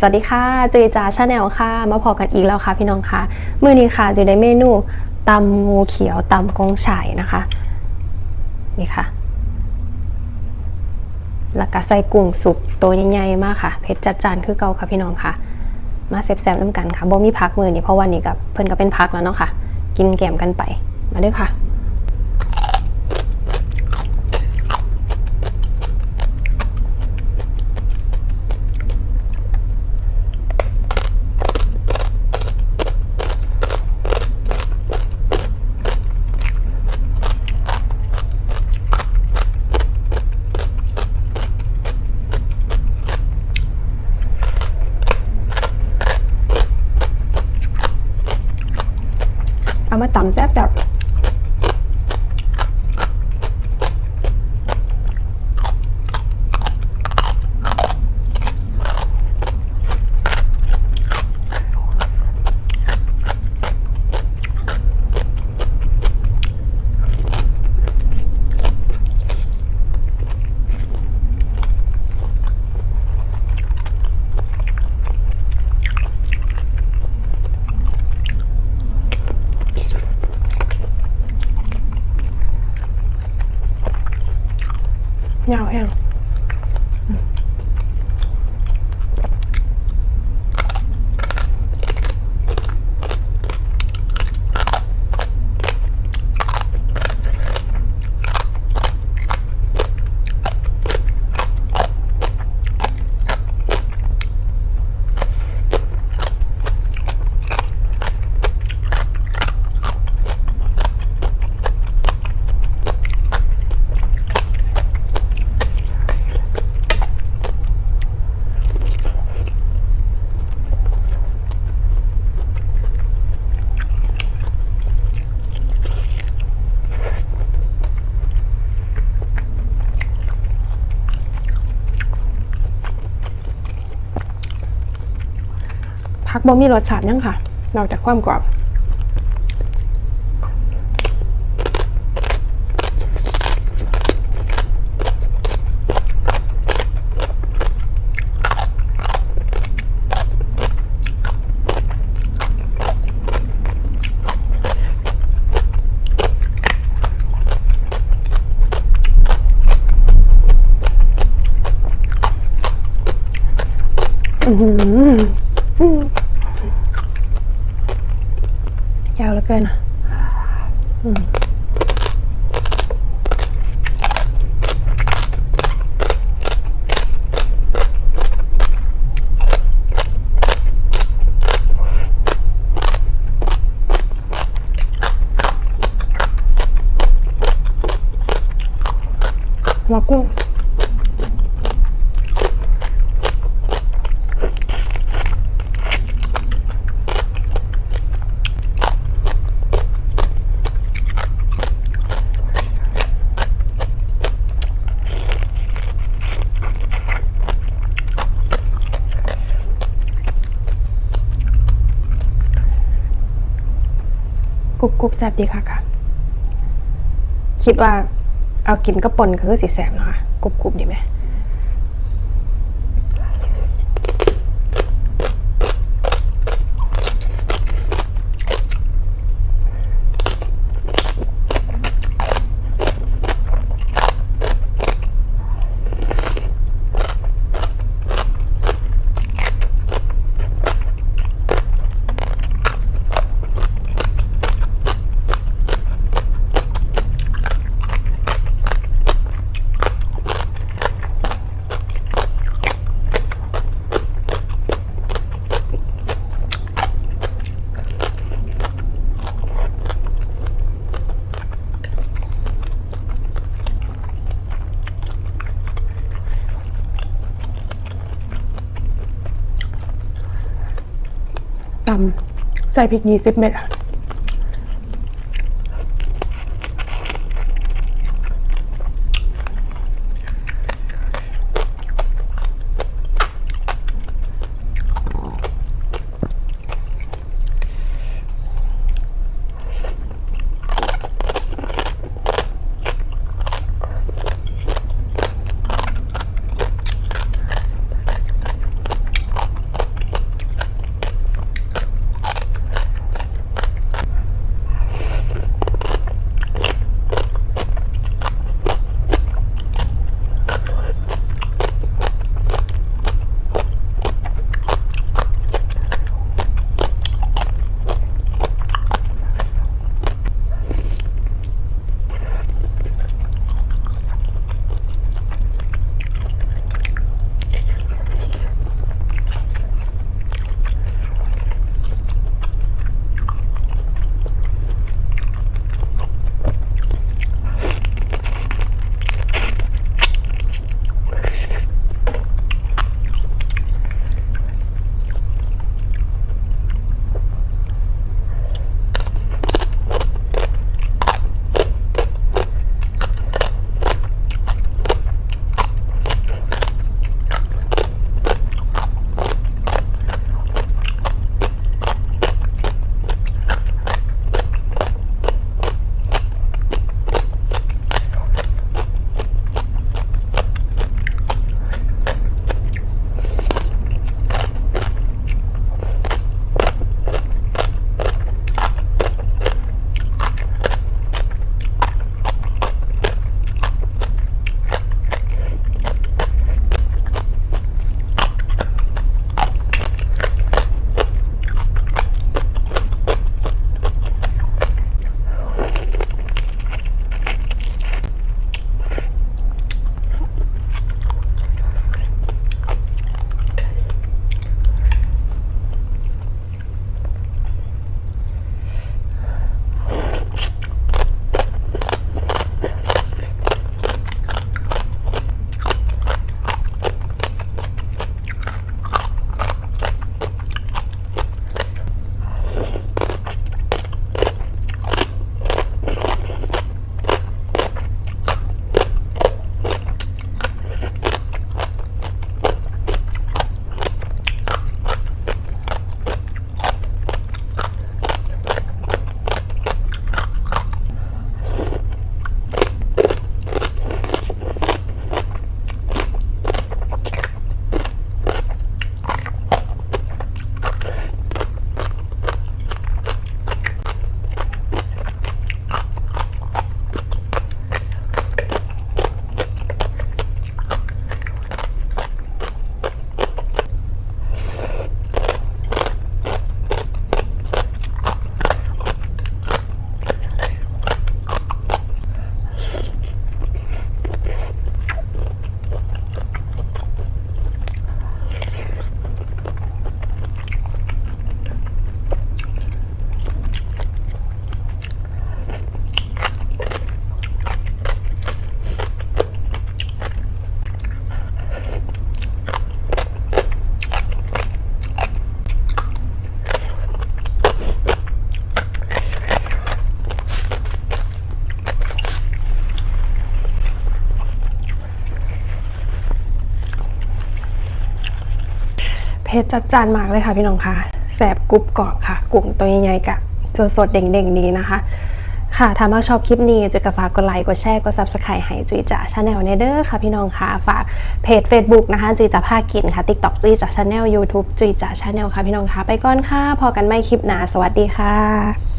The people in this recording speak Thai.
สวัสดีค่ะจุยจาชาแนลค่ะ มาพอกันอีกแล้วค่ะพี่น้องค่ะมื้อนี้ค่ะจุยได้เมนูตำงูเขียวตำกงฉ่ายนะคะ นี่ค่ะ แล้วก็ใส่กุ้งสุกตัวใหญ่ๆมากค่ะเผ็ดจัดจานคือเก่าค่ะพี่น้องค่ะ มาแซ่บๆน้ำกันค่ะบ่มีพักมือนี่เพราะวันนี้กับเพิ่นก็เป็นพักแล้วเนาะค่ะ กินแกมกันไปมาด้อค่ะ มาตำแซ่บ ๆย พักบ่มีรสชาติยังค่ะ นอกจากความกรอบอือหือ ยาวเหลือเกินอะอืมหัวกุ้ง กรุบกรุบแซ่บดีค่ะค่ะ คิดว่าเอากินก็ปนก็คือสีแซ่บเนาะคะกรุบกรุบดีไหม ตำใส่พริกยี่สิบเม็ดอะ เผ็ดจัดจานมากเลยค่ะพี่น้องค่ะแสบกรุบกรอบค่ะ กุ้งตัวใหญ่ๆกะสดสดเด้งๆนี้นะคะ ค่ะถ้ามาชอบคลิปนี้จุยกระฝากกดไลค์กดแชร์กดซับสไครต์ให้จุยจ่าชาแนลเนเดอร์ค่ะพี่น้องค่ะฝากเพจ Facebook นะคะจุยจ่าภาคกินค่ะ TikTok จุยจ่าชาแนล YouTube จุยจ่าชาแนลค่ะพี่น้องค่ะไปก่อนค่ะพอกันไม่คลิปหนาสวัสดีค่ะ